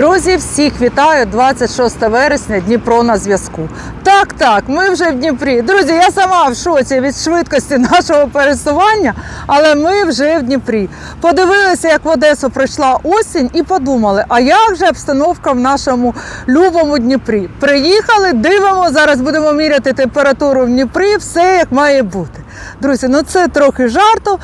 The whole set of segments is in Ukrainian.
Друзі, всіх вітаю 26 вересня, Дніпро на зв'язку. Так, так, ми вже в Дніпрі. Друзі, я сама в шоці від швидкості нашого пересування, але ми вже в Дніпрі. Подивилися, як в Одесу прийшла осінь, і подумали, а як же обстановка в нашому любому Дніпрі? Приїхали, дивимо, зараз будемо міряти температуру в Дніпрі, все як має бути. Друзі, ну це трохи жарту.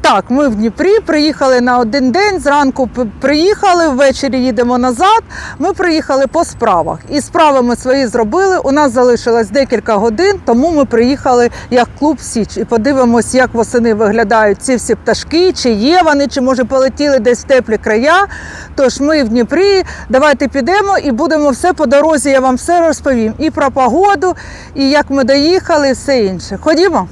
Так, ми в Дніпрі приїхали на один день. Зранку приїхали, ввечері їдемо назад. Ми приїхали по справах. І справи ми свої зробили. У нас залишилось декілька годин, тому ми приїхали як клуб Січ і подивимось, як восени виглядають ці всі пташки, чи є вони, чи може полетіли десь в теплі края. Тож ми в Дніпрі. Давайте підемо і будемо все по дорозі. Я вам все розповім. І про погоду, і як ми доїхали, і все інше. Ходімо.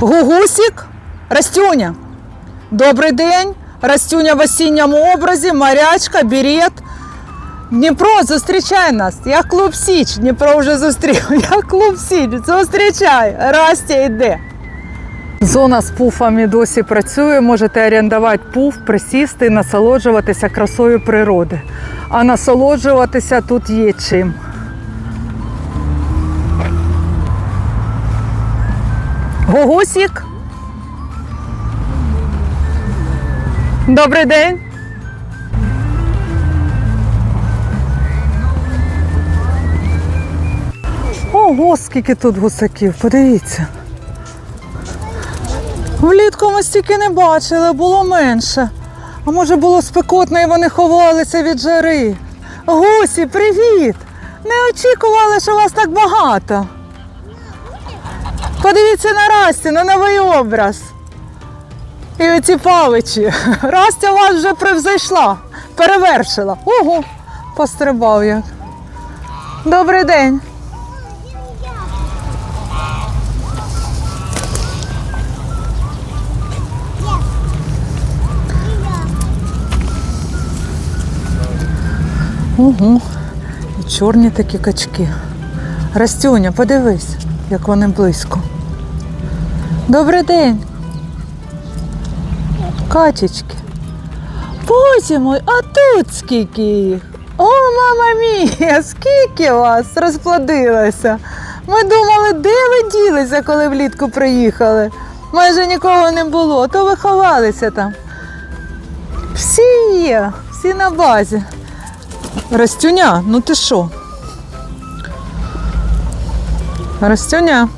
Гугусік, Растюня. Добрий день. Растюня в осінньому образі, морячка, берет. Дніпро, зустрічай нас. Я клуб Січ. Дніпро вже зустрів. Я клуб Січ. Зустрічай. Растя йде. Зона з пуфами досі працює. Можете орендувати пуф, присісти насолоджуватися красою природи. А насолоджуватися тут є чим. Гугусік. Добрий день. Ого, скільки тут гусаків, подивіться. Влітку ми стільки не бачили, було менше. А може було спекотно і вони ховалися від жари. Гусі, привіт! Не очікували, що вас так багато. Подивіться на Расті, на новий образ. І оці паличі. Растя вас вже превзойшла, перевершила. Ого, пострибав як. Добрий день. Ого, і чорні такі качки. Растюня, подивись, як вони близько. Добрий день. Качечки. Боже мой, а тут скільки їх? О, мама мія, скільки вас розплодилося. Ми думали, де ви ділися, коли влітку приїхали. Майже нікого не було, то ви ховалися там. Всі є, всі на базі. Растюня, ну ти що? Растюня.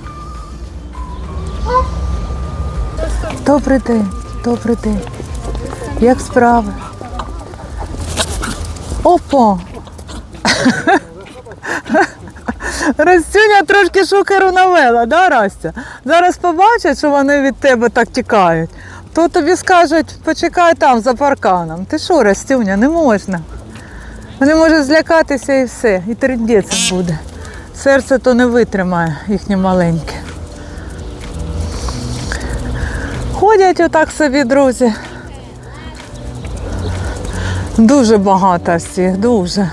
Добрий день, добрий день. Як справи? Опа! Растюня трошки шукеру навела, да, Растя? Зараз побачать, що вони від тебе так тікають, то тобі скажуть, почекай там за парканом. Ти що, Растюня, не можна. Вони можуть злякатися і все, і тридець буде. Серце то не витримає їхнє маленьке. Ходять отак собі, друзі. Дуже багато всіх, дуже.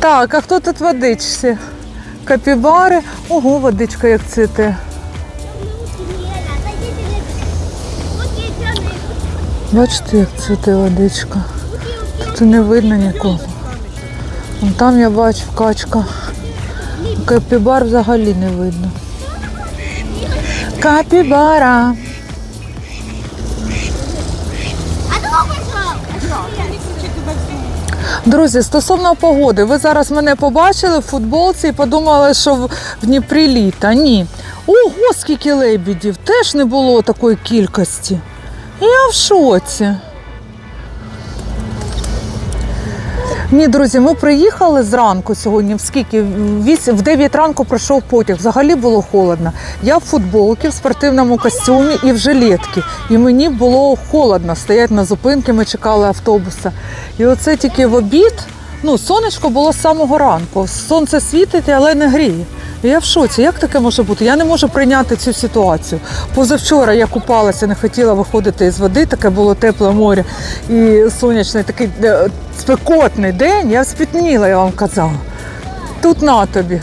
Так, а хто тут водичці? Капібари. Ого, водичка як цвіте. Бачите, як цвіте водичка. Тут не видно нікого. Там я бачу качка. Капібар взагалі не видно. Капібара. Друзі, стосовно погоди, ви зараз мене побачили в футболці і подумали, що в Дніпрі літа. Ні. Ого, скільки лебідів! Теж не було такої кількості. Я в шоці. Ні, друзі, ми приїхали зранку сьогодні, в скільки? Вісім- в 9 ранку пройшов потяг. Взагалі було холодно. Я в футболці, в спортивному костюмі і в жилетці. І мені було холодно. Стоять на зупинки, ми чекали автобуса. І оце тільки в обід. Ну, сонечко було з самого ранку. Сонце світить, але не гріє. Я в шоці, як таке може бути? Я не можу прийняти цю ситуацію. Позавчора я купалася, не хотіла виходити із води, таке було тепле море і сонячний такий е, спекотний день. Я спітніла, я вам казала. Тут на тобі.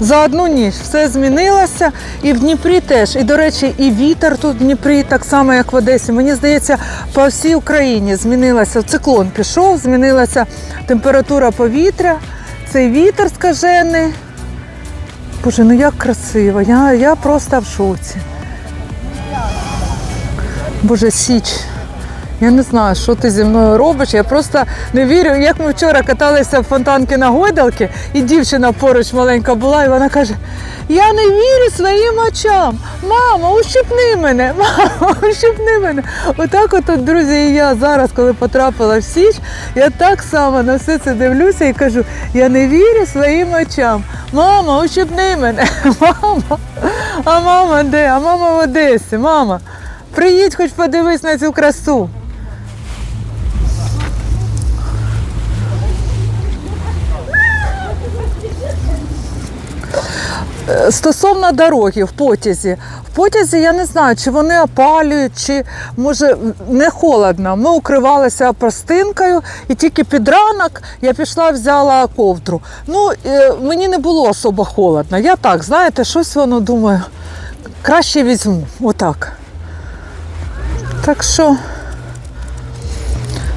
За одну ніч все змінилося. І в Дніпрі теж. І, до речі, і вітер тут в Дніпрі, так само, як в Одесі. Мені здається, по всій Україні змінилося. Циклон пішов, змінилася температура повітря, цей вітер скажений. Боже, ну як красиво. Я, я просто в шоці. Боже, Січ. Я не знаю, що ти зі мною робиш. Я просто не вірю. Як ми вчора каталися в фонтанки на гойдалки, і дівчина поруч маленька була, і вона каже: Я не вірю своїм очам. Мама, ущипни мене, мама, ущипни мене. Отак, от, друзі, і я зараз, коли потрапила в Січ, я так само на все це дивлюся і кажу: я не вірю своїм очам. Мама, ущипни мене. Мама. А мама де? А мама в Одесі, мама. Приїдь, хоч подивись на цю красу. Стосовно дороги в потязі. В потязі я не знаю, чи вони опалюють, чи може не холодно. Ми укривалися простинкою, і тільки під ранок я пішла, взяла ковдру. Ну, е, мені не було особо холодно. Я так, знаєте, щось воно думаю, краще візьму. Отак. Так що,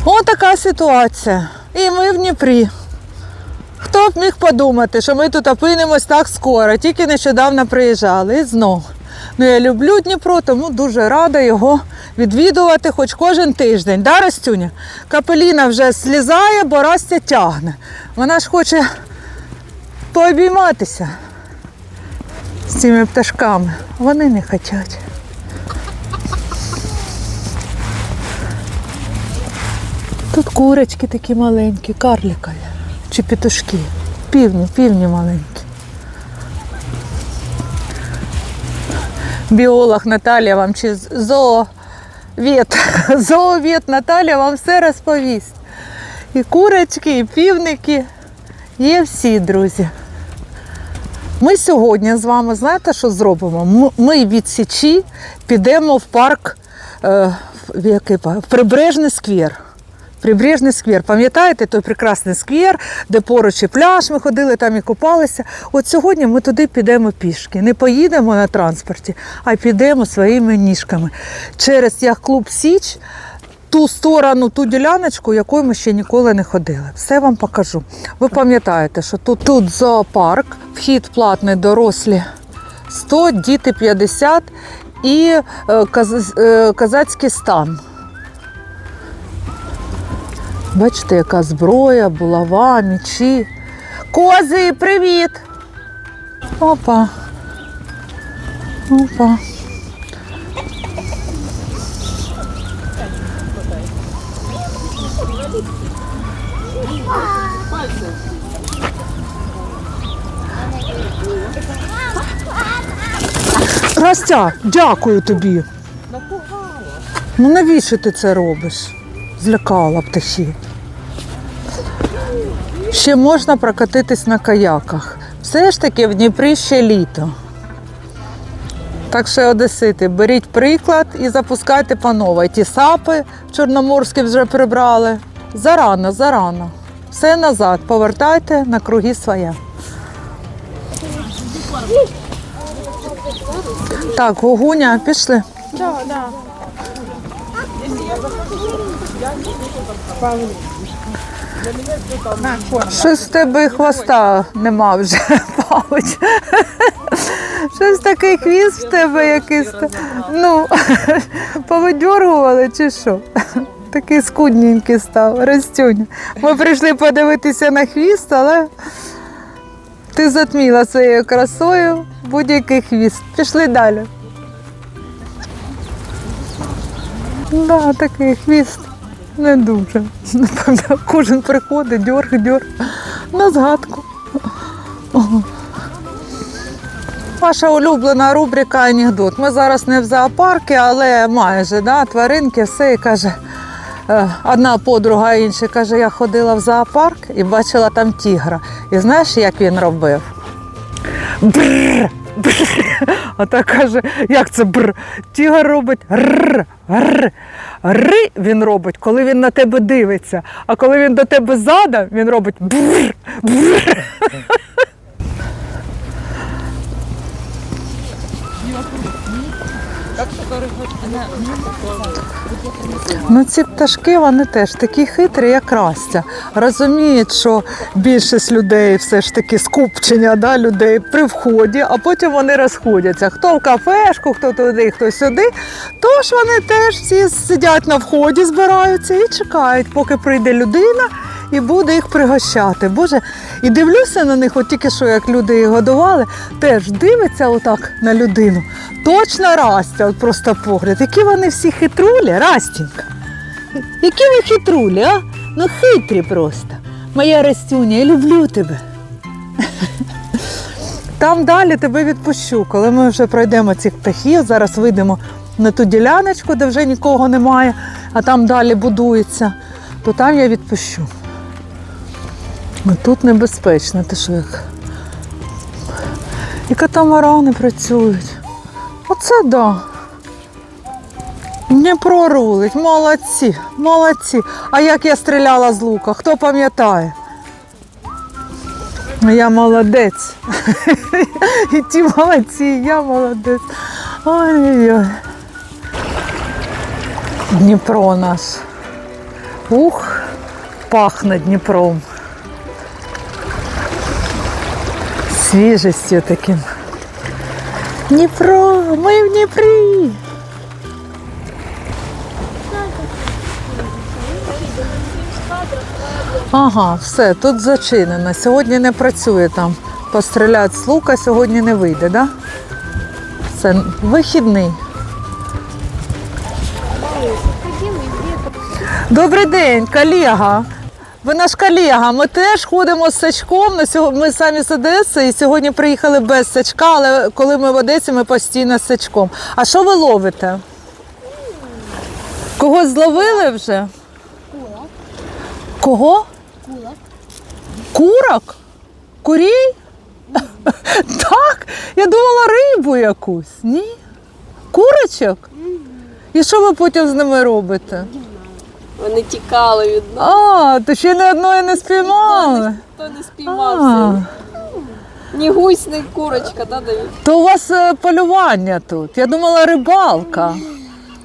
отака ситуація. І ми в Дніпрі. Хто б міг подумати, що ми тут опинимось так скоро, тільки нещодавно приїжджали і знов. Ну, я люблю Дніпро, тому дуже рада його відвідувати хоч кожен тиждень. Да, Растюня? Капеліна вже слізає, бо Растя тягне. Вона ж хоче пообійматися з цими пташками. Вони не хочуть. Тут курочки такі маленькі, карликові. Чи петушки. Півні, півні маленькі. Біолог Наталія вам чи зоовід, зоовід Наталія вам все розповість. І курочки, і півники. Є всі, друзі. Ми сьогодні з вами знаєте, що зробимо? Ми від Січі підемо в парк, е, в який парк? В прибережний сквер. Прибережний сквер. Пам'ятаєте той прекрасний сквер, де поруч і пляж ми ходили там і купалися. От сьогодні ми туди підемо пішки. Не поїдемо на транспорті, а підемо своїми ніжками через яхт-клуб Січ. Ту сторону, ту діляночку, якою ми ще ніколи не ходили. Все вам покажу. Ви пам'ятаєте, що тут, тут зоопарк, вхід платний дорослі 100, діти 50 і е, каз, е, казацький стан. Бачите, яка зброя, булава, мічі. Кози, привіт! Опа. Опа. Растя, дякую тобі. Ну навіщо ти це робиш? Злякала птахів. Ще можна прокатитись на каяках. Все ж таки в Дніпрі ще літо. Так що, одесити, беріть приклад і запускайте по новій. Ті сапи в Чорноморській вже прибрали. Зарано, зарано. Все назад, повертайте на круги своє. Так, Гугуня, пішли. Щось в тебе хвоста нема вже, Павич. Щось такий хвіст в тебе якийсь. Ну, повидьоргували чи що? Такий скудненький став, Растюня. Ми прийшли подивитися на хвіст, але ти затміла своєю красою будь-який хвіст. Пішли далі. Да, такий хвіст не дуже. Кожен приходить, дьорг, дьорг. На згадку. Ваша улюблена рубрика анекдот. Ми зараз не в зоопарку, але майже да, тваринки, все і каже. е, Одна подруга інша каже, я ходила в зоопарк і бачила там тігра. І знаєш, як він робив? Бррр, бррр. А та каже, як це бр. Тігр робить р. Р. Р він робить, коли він на тебе дивиться. А коли він до тебе задом, він робить бр. бр. Ну, ці пташки вони теж такі хитрі, як Растя. Розуміють, що більшість людей все ж таки скупчення да, людей при вході, а потім вони розходяться. Хто в кафешку, хто туди, хто сюди. Тож вони теж всі сидять на вході, збираються і чекають, поки прийде людина і буде їх пригощати. Боже, і дивлюся на них, от тільки що як люди їх годували, теж дивиться отак на людину. Точно Растя, просто погляд. Які вони всі хитрулі, Растінька. Які ви хитрулі, а? Ну хитрі просто. Моя Растюня, я люблю тебе. Там далі тебе відпущу, коли ми вже пройдемо цих птахів. Зараз вийдемо на ту діляночку, де вже нікого немає, а там далі будується, то там я відпущу. А тут небезпечно, ти що як. І катамарани працюють. Оце да. Дніпро рулить, молодці, молодці. А як я стріляла з лука, хто пам'ятає? Я молодець. І ті молодці, я молодець. Ой-ой-ой. Дніпро наш. Ух, пахне Дніпром. Свіжістю таким. Дніпро, ми в Дніпрі. Ага, все, тут зачинено. Сьогодні не працює там. Постріляти з лука сьогодні не вийде, да? Це вихідний. Добрий день, колега. Ви наш колега. Ми теж ходимо з сачком. На сього- Ми самі з Одеси і сьогодні приїхали без сачка, але коли ми в Одесі, ми постійно з сачком. А що ви ловите? Когось зловили вже? Кого? Курок? Курей? так? Я думала рибу якусь. Ні? Курочок? І що ви потім з ними робите? Вони тікали від нас, А, то ще ні одної не спіймали. хто не А, спіймався. Ні гусь, ні курочка, да, Давід? то у вас е, полювання тут. Я думала рибалка.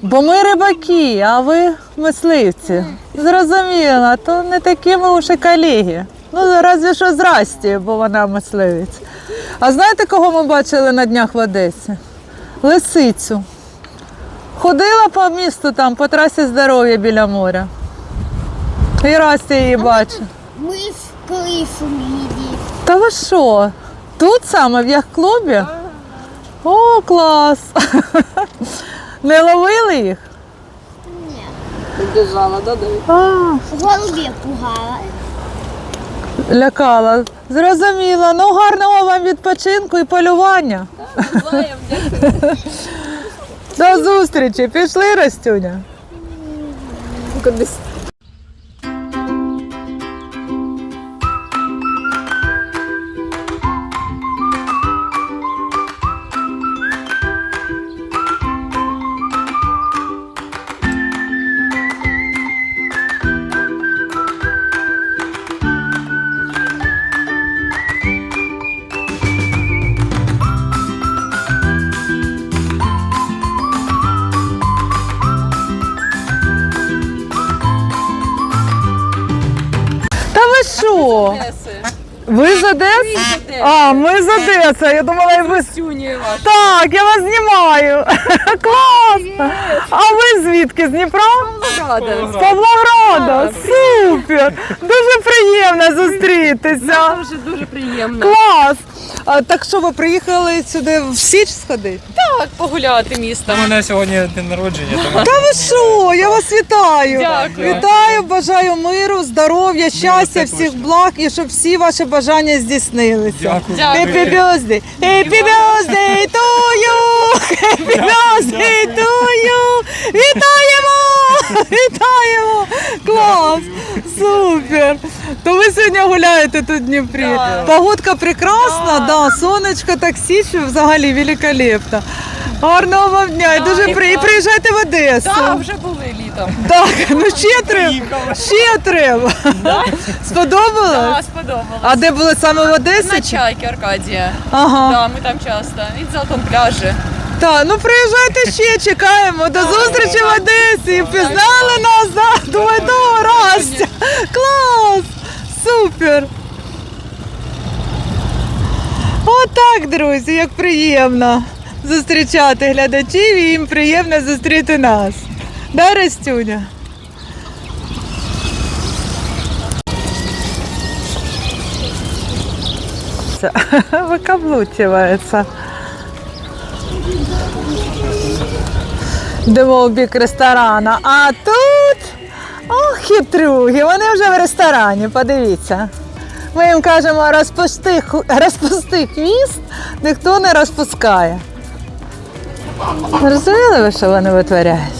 Бо ми рибаки, а ви мисливці. Зрозуміла, то не такі ми уже колеги. Ну, разве що зрасті, бо вона мисливець. А знаєте, кого ми бачили на днях в Одесі? Лисицю. Ходила по місту там, по трасі здоров'я біля моря. І Расті її бачить. Мы с крысу видели. Та ви що? Тут саме в яхт-клубі? О, клас! Не ловили їх? Біжала, да? А, Голубей пугала. лякала. Зрозуміла. Ну, гарного вам відпочинку і полювання. Буваємо, дякую. До зустрічі. Пішли, Ростюня! Кудись. А, ми з Одеси. Я думала, я ви з Сюні ваш. Так, я вас знімаю. Клас! А ви звідки? З Дніпра? З Павлограда. Супер! Дуже приємно зустрітися. Дуже дуже приємно. Клас! А, так що ви приїхали сюди в Січ сходити? Так, погуляти У мене сьогодні день народження, тому Та ви що? Я вас вітаю! Дякую. Вітаю, бажаю миру, здоров'я, щастя, всіх благ і щоб всі ваші бажання здійснилися. Дякую. Дякую. Happy birthday! Happy birthday to you! Happy birthday to you! Вітаємо! Вітаємо! Клас! Супер! То ви сьогодні гуляєте тут в Дніпрі. Погодка прекрасна, да. сонечко так січе, взагалі великолепно. Гарного вам дня і дуже при... і приїжджайте в Одесу. Так, вже були літом. Так, ну ще треба. Ще треба. Сподобалось? Так, сподобалось. А де були саме в Одесі? На чайки Аркадія. Ага. Так, ми там часто. І в золотому пляжі. Так, ну приїжджайте ще, чекаємо. До зустрічі в Одесі. Пізнали нас, да? Думаю, да, Растя. Клас! Супер! Отак, друзі, як приємно зустрічати глядачів і їм приємно зустріти нас. Да, Растюня? Це Йдемо в бік ресторану. А тут ох, хитруги, вони вже в ресторані, подивіться. Ми їм кажемо, розпусти, розпусти хвіст, ніхто не розпускає. Розуміли ви, що вони витворяють?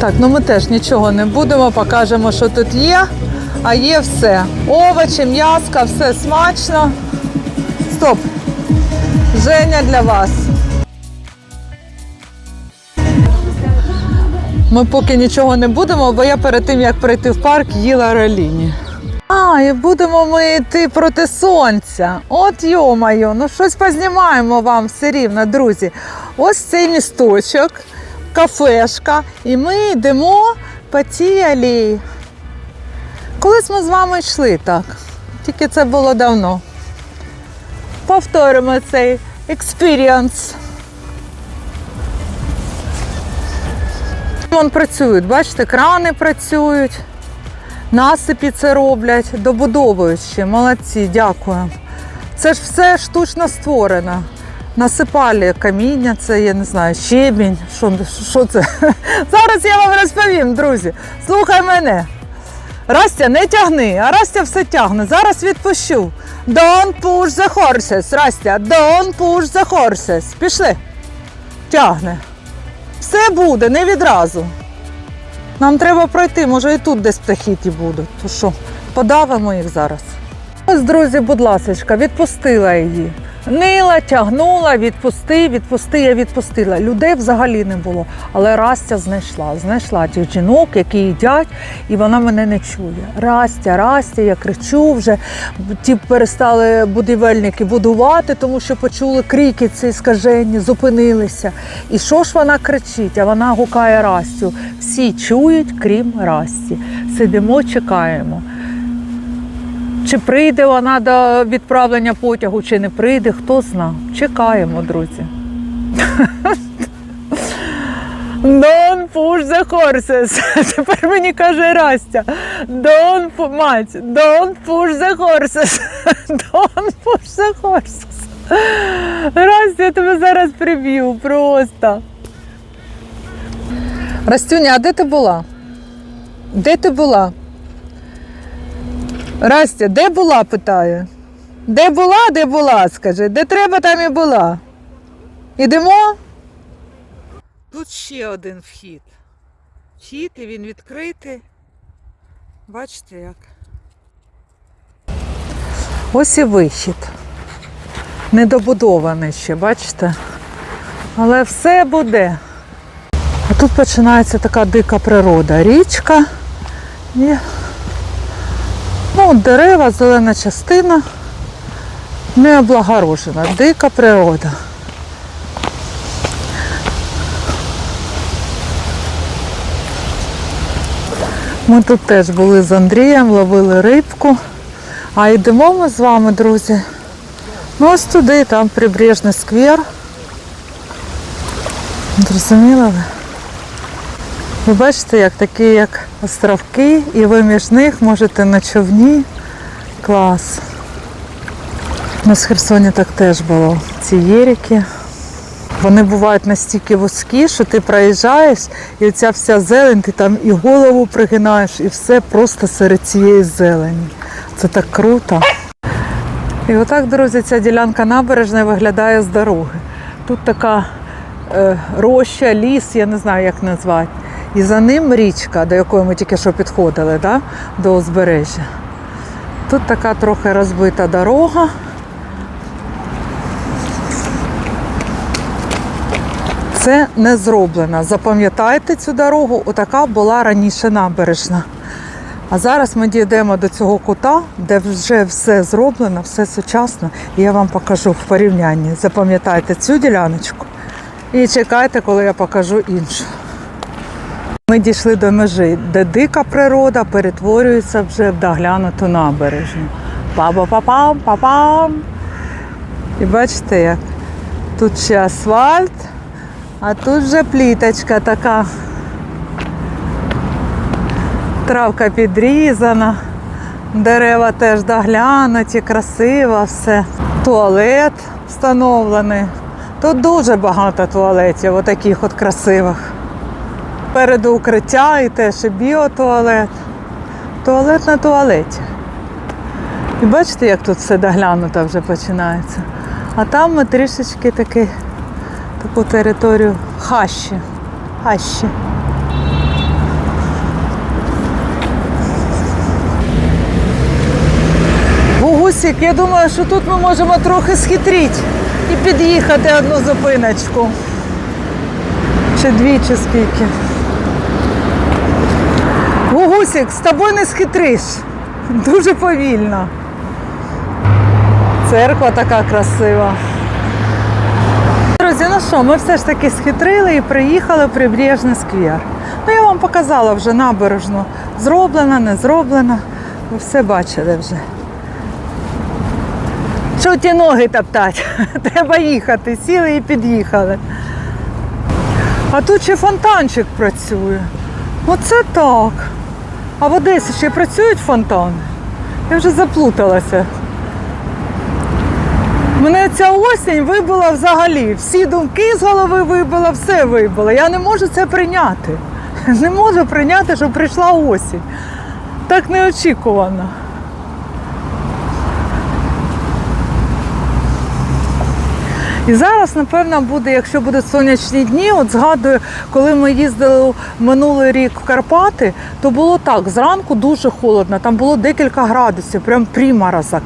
Так, ну ми теж нічого не будемо, покажемо, що тут є. А є все. Овочі, м'яска, все смачно. Стоп. Женя для вас. Ми поки нічого не будемо, бо я перед тим, як прийти в парк, їла реліні. А, і будемо ми йти проти сонця. От йомайо, ну щось познімаємо вам все рівно, друзі. Ось цей місточок, кафешка, і ми йдемо по цій алеї. Колись ми з вами йшли так, тільки це було давно. Повторимо цей експіріанс. Вон працюють, бачите, крани працюють, насипі це роблять, добудовують ще. Молодці, дякую. Це ж все штучно створено. Насипали каміння, це я не знаю, щебінь. Що, що це? Зараз я вам розповім, друзі. Слухай мене. Растя, не тягни, а Растя все тягне. Зараз відпущу. Don't push the horses, Растя, don't push the horses. Пішли. Тягне. Все буде, не відразу. Нам треба пройти, може і тут десь птахіті будуть. То що, подавимо їх зараз. Ось, друзі, будь ласка, відпустила її. Нила, тягнула, відпусти, відпусти, я відпустила. Людей взагалі не було. Але Растя знайшла. Знайшла тих жінок, які їдять, і вона мене не чує. Растя, Растя, я кричу вже. Ті перестали будівельники будувати, тому що почули крики ці скажені, зупинилися. І що ж вона кричить? А вона гукає Растю. Всі чують, крім Расті. Сидимо, чекаємо. Чи прийде вона до відправлення потягу, чи не прийде, хто зна. Чекаємо, друзі. Don't push the horses. Тепер мені каже Растя. Don't мать, don't push the horses. Don't push the horses. Растя, я тебе зараз приб'ю просто. Растюня, а де ти була? Де ти була? Растя, де була, питаю. Де була, де була, скажи. Де треба, там і була. Ідемо? Тут ще один вхід. Вхід, і він відкритий. Бачите як? Ось і вихід. Недобудований ще, бачите? Але все буде. А тут починається така дика природа. Річка і Ну, дерева, зелена частина, не облагорожена, дика природа. Ми тут теж були з Андрієм, ловили рибку. А йдемо ми з вами, друзі. Ну ось туди, там прибережний сквер. Зрозуміли ви? Ви бачите, як такі як островки, і ви між них можете на човні. Клас. У нас в Херсоні так теж було. Ці єрики. Вони бувають настільки вузькі, що ти проїжджаєш, і оця вся зелень, ти там і голову пригинаєш, і все просто серед цієї зелені. Це так круто. І отак, друзі, ця ділянка набережної виглядає з дороги. Тут така е, роща, ліс, я не знаю, як назвати. І за ним річка, до якої ми тільки що підходили, да? до узбережжя. Тут така трохи розбита дорога. Це не зроблено. Запам'ятайте цю дорогу, отака була раніше набережна. А зараз ми дійдемо до цього кута, де вже все зроблено, все сучасно. І я вам покажу в порівнянні. Запам'ятайте цю діляночку і чекайте, коли я покажу іншу. Ми дійшли до межі, де дика природа перетворюється вже в доглянуту набережну. Па-па-па-пам, па-пам. І бачите, як тут ще асфальт, а тут вже пліточка така. Травка підрізана, дерева теж доглянуті, красиво все. Туалет встановлений. Тут дуже багато туалетів, отаких от красивих. Переду укриття і теж і біотуалет. Туалет на туалеті. І бачите, як тут все доглянуто вже починається. А там ми трішечки таки, таку територію хащі. Хащі. Гугусік, я думаю, що тут ми можемо трохи схитрити і під'їхати одну зупиночку. Чи дві, чи скільки. Гугусік, з тобою не схитриш. Дуже повільно. Церква така красива. Друзі, ну що, ми все ж таки схитрили і приїхали в Прибережний сквер. Ну, я вам показала вже набережну. Зроблена, не зроблена. Ви все бачили вже. Що ті ноги топтать? Треба їхати. Сіли і під'їхали. А тут ще фонтанчик працює. Оце так. А в Одесі ще працюють фонтани? Я вже заплуталася. Мене ця осінь вибила взагалі. Всі думки з голови вибила, все вибила. Я не можу це прийняти. Не можу прийняти, що прийшла осінь. Так неочікувано. І зараз, напевно, буде, якщо будуть сонячні дні, от згадую, коли ми їздили минулий рік в Карпати, то було так, зранку дуже холодно, там було декілька градусів, прям приморозок.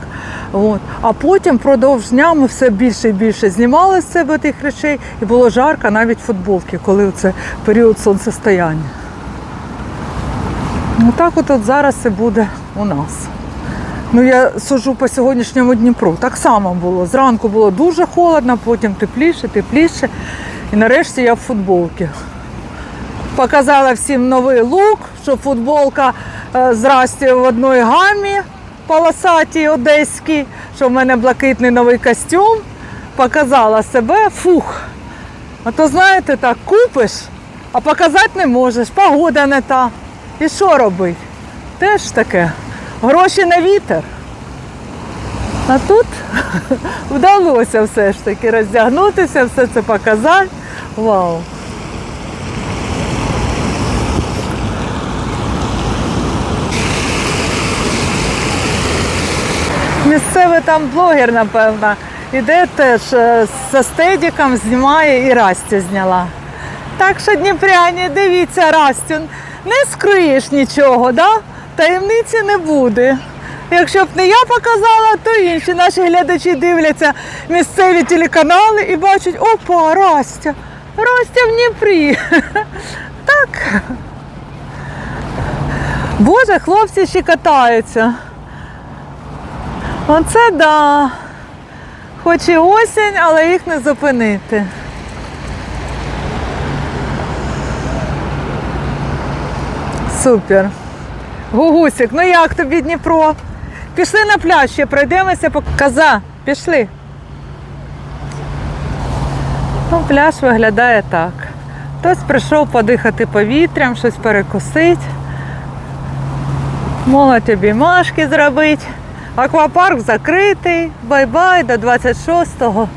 От. А потім впродовж дня ми все більше і більше знімали з себе тих речей, і було жарко навіть футболки, коли це період сонцестояння. Ну так от, от зараз і буде у нас. Ну, я сужу по сьогоднішньому Дніпру. Так само було. Зранку було дуже холодно, потім тепліше, тепліше. І нарешті я в футболці. Показала всім новий лук, що футболка е, в одній гамі полосатій одеській, що в мене блакитний новий костюм. Показала себе, фух. А то, знаєте, так купиш, а показати не можеш, погода не та. І що робити? Теж таке. Гроші на вітер. А тут вдалося все ж таки роздягнутися, все це показати. Вау! Місцевий там блогер, напевно, іде теж е, з стедіком, знімає і Расті зняла. Так що, Дніпряні, дивіться, Растю, не скриєш нічого, да? Таємниці не буде. Якщо б не я показала, то інші наші глядачі дивляться місцеві телеканали і бачать, опа, Растя, Растя в Дніпрі. Так. Боже, хлопці ще катаються. Оце да. Хоч і осінь, але їх не зупинити. Супер. Гугусик, ну як тобі Дніпро? Пішли на пляж, ще пройдемося по коза. Пішли. Ну, пляж виглядає так. Хтось прийшов подихати повітрям, щось перекусити. Молодь обіймашки зробити. Аквапарк закритий. Бай-бай до 26-го.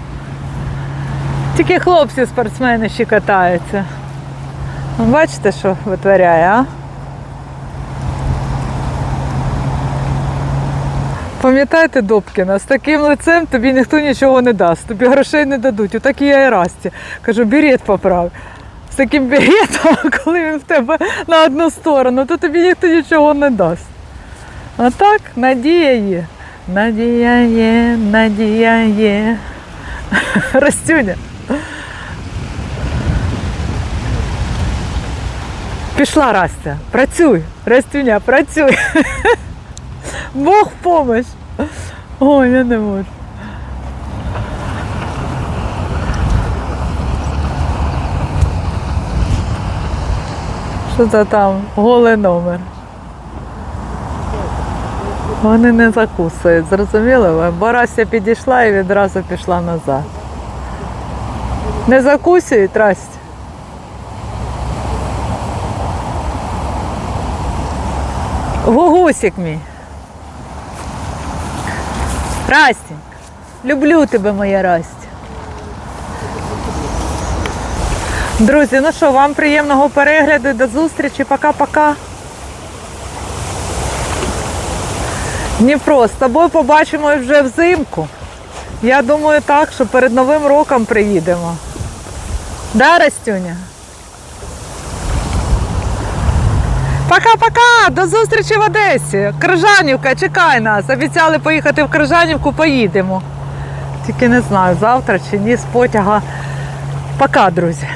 Тільки хлопці спортсмени ще катаються. Ну, Бачите, що витворяє, а? Пам'ятаєте Добкіна, з таким лицем тобі ніхто нічого не дасть, тобі грошей не дадуть. Отак і я і Расті. Кажу, берет поправ. З таким беретом, коли він в тебе на одну сторону, то тобі ніхто нічого не дасть. А так, надія є. Надія є, надія є. Растюня. Пішла Растя, працюй, Растюня, працюй. Бог в помощь. Ой, я не можу. Що це там? Голий номер. Вони не закусують, зрозуміли ви? Барася підійшла і відразу пішла назад. Не закусують, Расті? Гугусик мій. Расті, люблю тебе, моя Расті. Друзі, ну що, вам приємного перегляду, до зустрічі, пока-пока. Дніпро, з тобою побачимо вже взимку. Я думаю так, що перед Новим роком приїдемо. Да, Растюня? Пока-пока! До зустрічі в Одесі. Крижанівка, чекай нас. Обіцяли поїхати в Крижанівку, поїдемо. Тільки не знаю, завтра чи ні з потяга. Пока, друзі.